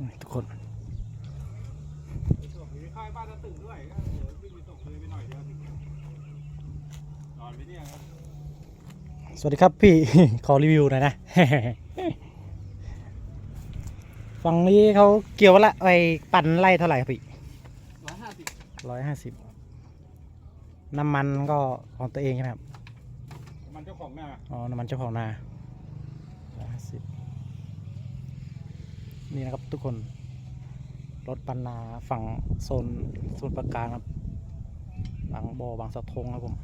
นี่ทุกคนส่งมีค่ายบ้านจะตึงด้วยก็เดี๋ยววิ่งไปส่งเลยไปหน่อยเดียวถึงนอนไปเนี่ยครับสวัสดีครับพี่ ขอรีวิวหน่อยนะ ฝั่งนี้เขาเกี่ยวละไอปั่นไล่เท่าไหร่ครับพี่ร้อยห้าสิบร้อยห้าสิบน้ำมันก็ของตัวเองใช่ไหมครับมันเจ้าของหน้าอ๋อ น้ำมันเจ้าของนาร้อยห้าสิบ นี่นะครับทุกคนรถปันนาฝั่งโซนโซนประการครับบางบ่อบางสะทงครับผม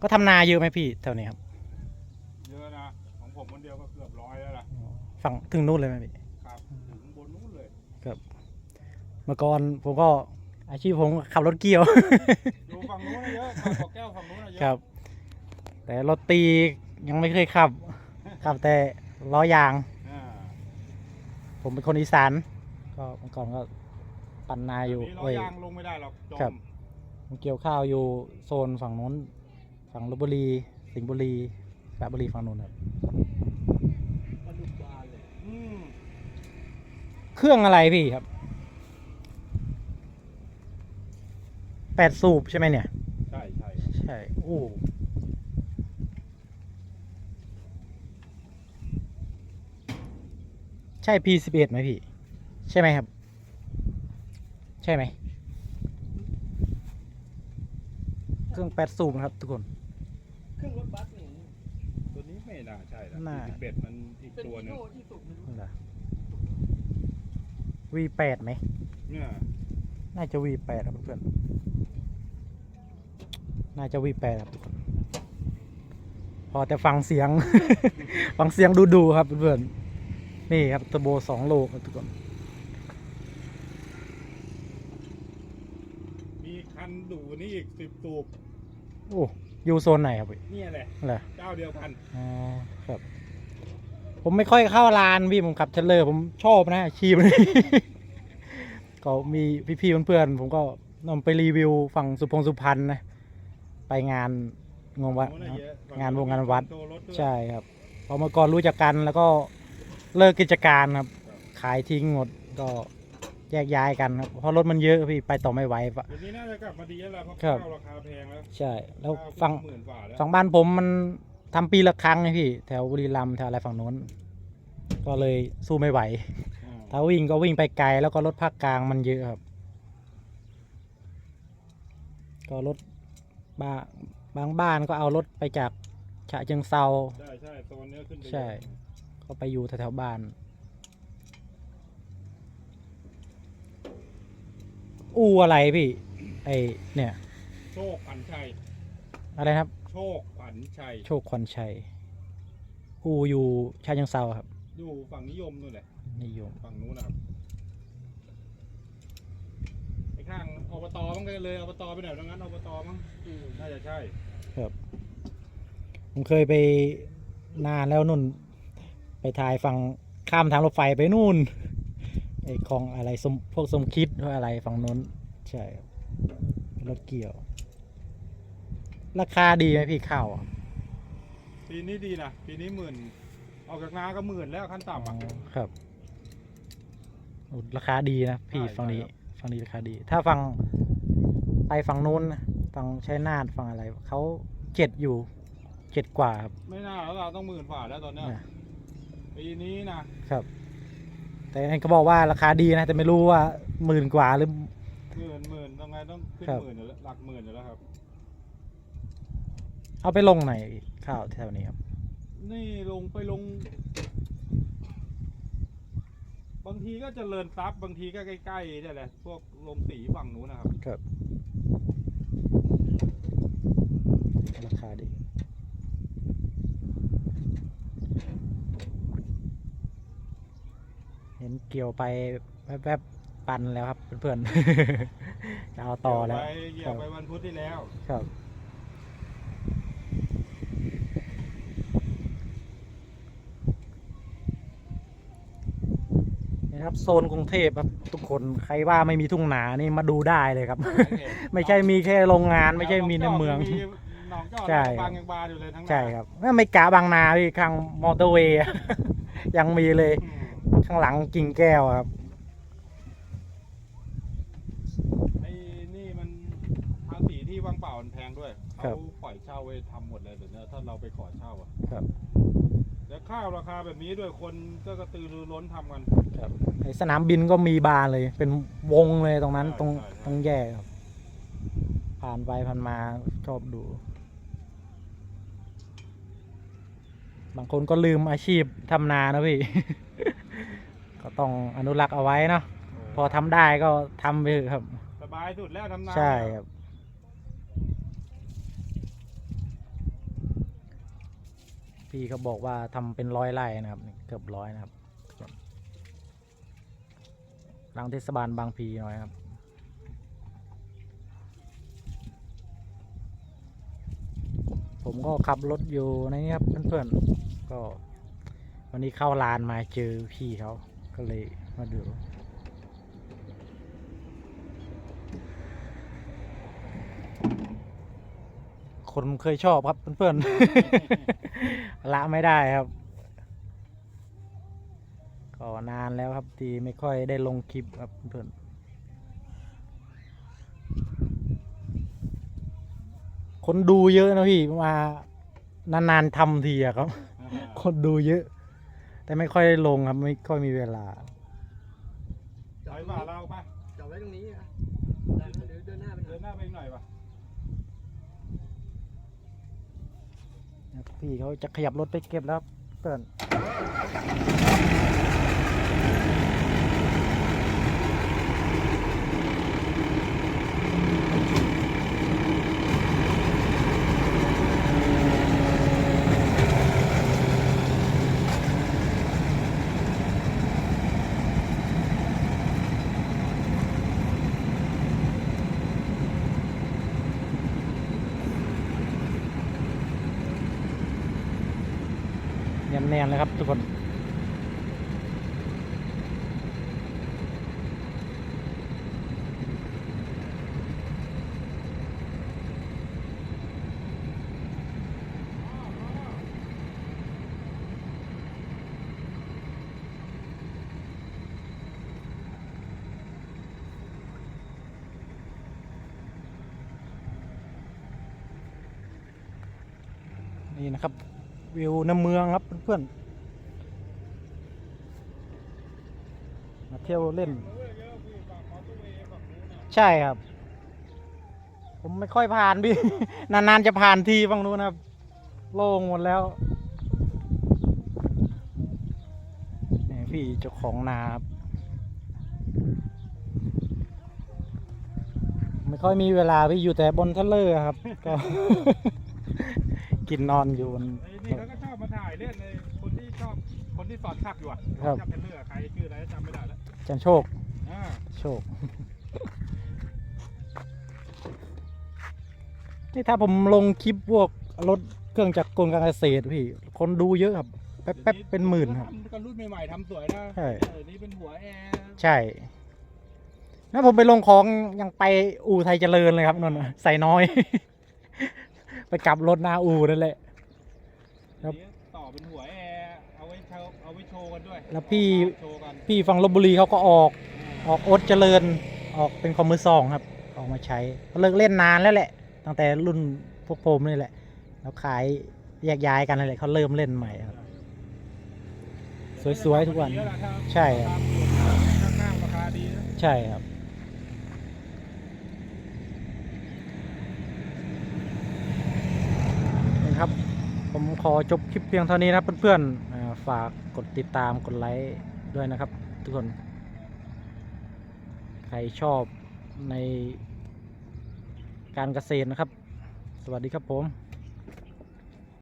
ก็ทำนาเยอะไหมพี่แถวนี้ครับ เยอะนะของผมคนเดียวก็เกือบร้อยแล้วล่ะฝั่งถึงนู่นเลยไหมพี่ครับถึงบนนู้นเลยเมื่อก่อนผมก็อาชีพผมขับรถเกี่ยวอยู่ฝั่งนู้นนะเยอะฝั่งบ่อแก้วฝั่งนู้นนะเยอะครับ แต่รถตียังไม่เคยขับขับแต่ล้อยางอ่า ผมเป็นคนอีสาน ก็เมื่อก่อนก็ปั่นนาอยู่นี่ล้อเอ้ยยางลงไม่ได้หรอกจครับมผมเกี่ยวข้าวอยู่โซนฝั่งนู้น ฝั่งลบบุรี สิงห์บุรีสระบุรีฝั่งนู้นครับอืมเครื่องอะไรพี่ครับ แปดสูบใช่ไหมเนี่ย ใช่ใช่ใช่ โอ้ ใช่ P11 ไหมพี่ ใช่ไหมครับ ใช่ไหม เครื่องแปดสูบนะครับทุกคน เครื่องรถบัสนี่ตัวนี้ไม่น่าใช่ละน่า สิบเบ็ดมันอีกเป็นตัวหฮีนึงโร่ที่สุดในโลกเหรอ V8 ไหม เนี่ยน่าจะ V8 ครับเพื่อนๆน่าจะ V8 ครับทุกคน พอแต่ฟังเสียง ฟังเสียงดูๆครับเพื่อนๆ นี่ครับเทอร์โบสองโลครับทุกคน มีคันดูนี่อีกสิบตูบโอ้อยู่โซนไหนครับพี่เนี่ยแหละเหรอเจ้าเดียวกันอ๋อครับ ผมไม่ค่อยเข้าร้านพี่ผมขับเทรลเลอร์ผมชอบนะอาชีพนี้ ก็มีพี่ๆเพื่อนๆผมก็นำไปรีวิวฝั่งสุพงสุพรรณนะ ไปงานงงวัดโน้นน่ะเยอะงานวงงานวัดโชรถด้วยใช่ครับพอเมื่อก่อนรู้จักกันแล้วก็ เลิกกิจการครับ ขายทิ้งหมดก็แยกย้ายกันครับเพราะรถมันเยอะพี่ไปต่อไม่ไหวปะเดี๋ยวนี้น่าจะกลับมาดีแล้วล่ะเพราะครับ ข้าวราคาแพงแล้วใช่ แล้วข้าฝั่งหมื่นกว่าแล้วฝั่งบ้านผมมันทำปีละครั้งไงพี่ แถวบุรีรัมย์แถวอะไรฝั่งโน้น ก็เลยสู้ไม่ไหว อ่าถ้าวิ่งก็วิ่งไปไกลแล้วก็รถภาคกลางมันเยอะครับ ก็รถบ้าบางบ้านก็เอารถไปจากฉะเชิงเซา ใช่ใช่โซนเนี้ยขึ้นไปใช่ ก็ไปอยู่แถวๆบ้าน อูอะไรพี่ ไอเนี่ย โชคขวัญชัย อะไรนะครับ โชคขวัญชัย โชคควันชัย อูอยู่ชาเชิงเซาครับ อยู่ฝั่งนิยมนู่นแหละ นิยม ฝั่งนู้นนะครับไอ้ข้างอบตมั้งก็เลยอบตไปไหนตรงนั้นอบตมั้งอืมน่าจะใช่ครับผมเคยไปนานแล้วนุ่น ไปถ่ายฝั่งข้ามทางรถไฟไปนู่นไอ้ของอะไรสมพวกสมคิดหรืออะไรฝั่งนู้นใช่ครับเป็นรถเกี่ยว ราคาดีไหมพี่ข้าวอะปีนี้ดีนะปีนี้หมื่นออกจากนาก็หมื่นแล้วขั้นต่ำอะครับโอ้ราคาดีนะพี่ใช่ฝั่งนี้ใช่ครับฝั่งนี้ราคาดี ถ้าฝั่งไปฝั่งนู้นนะฝั่งชัยนาทฝั่งอะไรเขาเจ็ดอยู่เจ็ดกว่าครับไม่น่าแล้วเราต้องหมื่นกว่าแล้วตอนเนี้ยนะ ปีนี้นะครับ แต่อันก็บอกว่าราคาดีนะ แต่ไม่รู้ว่าหมื่นกว่าหรือ หมื่นหมื่นต้องไงต้องขึ้นครับ หมื่นอยู่แล้วหลักหมื่นอยู่แล้วครับ เอาไปลงไหนข้าวแถวนี้ครับ นี่ลงไปลง บางทีก็เจริญทรัพย์บางทีก็ใกล้ๆเนี่ยแหละพวกลงสีฝั่งนู้นนะครับครับ ราคาดี เห็นเกี่ยวไปแวบๆปันแล้วครับเพื่อนๆ จะเอาต่อแล้ว เหยียบไปเหยียบไปวันพุธที่แล้ว ครับนี่ครับโซนกรุงเทพครับทุกคนใครว่าไม่มีทุ่งนานี่มาดูได้เลยครับ ไม่ใช่มีแค่โรงงานไม่ใช่มีในเมือง หนองจอกใช่ บางยังบานอยู่เลยทั้งนั้นใช่ครับไม่กะบางนาพี่ข้างมอเตอร์เวย์ ยังมีเลย อืม ข้างหลังกิ่งแก้วอะครับไอ้นี่มันภาษีที่ว่างเปล่ามันแพงด้วยครัเขาบปล่อยเช่าไว้ทำหมดเลยเดี๋ยวนี้ถ้าเราไปขอเช่าอะครับแล้วข้าวราคาแบบนี้ด้วยคนก็กระตือรือร้นทำกันครับไอสนามบินก็มีบาร์เลย เป็นวงเลยตรงนั้นใช่ตรงใช่ใช่ตรงแยกครับ ผ่านไปผ่านมาชอบดู บางคนก็ลืมอาชีพทำนานะพี่ ก็ต้องอนุรักษ์เอาไว้เนาะพอทำได้ก็ทำไปเถอะครับ สบายสุดแล้วทำนาใช่ครับ พี่เขาบอกว่าทำเป็นร้อยไร่นะครับนี่เกือบร้อยนะครับหลังเทศบาลบางพีหน่อยครับ ผมก็ขับรถอยู่ในนี้ครับเพื่อนๆก็วันนี้เข้าลานมาเจอพี่เขา ก็เลมาดูคนเคยชอบครับเพื่อนๆ ละไม่ได้ครับ ก็นานแล้วครับที่ไม่ค่อยได้ลงคลิปครับเพื่อนคนดูเยอะนะพี่มานานๆทำทีอะครับ คนดูเยอะ แต่ไม่ค่อยได้ลงครับ ไม่ค่อยมีเวลาไปป่าเราปะจอดไว้ตรงนี้อะได้ไหมเดี๋ยวเดินหน้าไปหน่เดิอยนหน้าไปอีกหน่อยปะพี่เขาจะขยับรถไปเก็บแล้วครับเพื่อน แน่นเลยครับทุกคนนี่นะครับ วิวน้ำเมืองครับเพื่อนๆมาเที่ยวเล่น ใช่ครับ ผมไม่ค่อยผ่านพี่ นานๆจะผ่านทีฝั่งนู้นครับ โล่งหมดแล้วนี่พี่เจ้าของนาครับไม่ค่อยมีเวลาพี่อยู่แต่บนทะเลอะครับก็ กินนอนอยู่บนไอ้นี่เขาก็ชอบมาถ่ายเล่นเลยคนที่ชอบคนที่สอนขับอยู่อะครับ ขับเทนเลอร์ใครชื่ออะไรจำไม่ได้แล้วจันโชค อ่าโชค นี่ถ้าผมลงคลิปพวกรถเครื่องจักรกลการเกษตรพี่ คนดูเยอะครับ แป๊บแป๊บเป็นหมื่นครับทำกันรุ่นใหม่ๆทำสวยนะใช่ เออนี่เป็นหัวแอร์ใช่ถ้าผมไปลงของยังไปอู่ไทยเจริญเลยครับนนน่ะใส่น้อย ไปกลับรถหน้าอู่นั่นแหละ ครับนี่ต่อเป็นหัวแอร์เอาไว้โชว์เอาไว้โชว์กันด้วยแล้วพี่โชว์กันพี่ฝั่งลบบุรีเขาก็ออกออกโอดเจริญออกเป็นคอมมือสองครับ ออกมาใช้ก็เลิกเล่นนานแล้วแหละ ตั้งแต่รุ่นพวกผมนี่แหละ แล้วขายแยกย้ายกันนั่นแหละเขาเริ่มเล่นใหม่ครับ สวยๆทุกวันเยอะแหละครับใช่ครับ ข้างๆราคาดีนะ ใช่ครับ นี่ครับ ผมขอจบคลิปเพียงเท่านี้นะครับเพื่อนๆฝากกดติดตามกดไลค์ด้วยนะครับ ทุกคน ใครชอบในการเกษตรนะครับ สวัสดีครับผม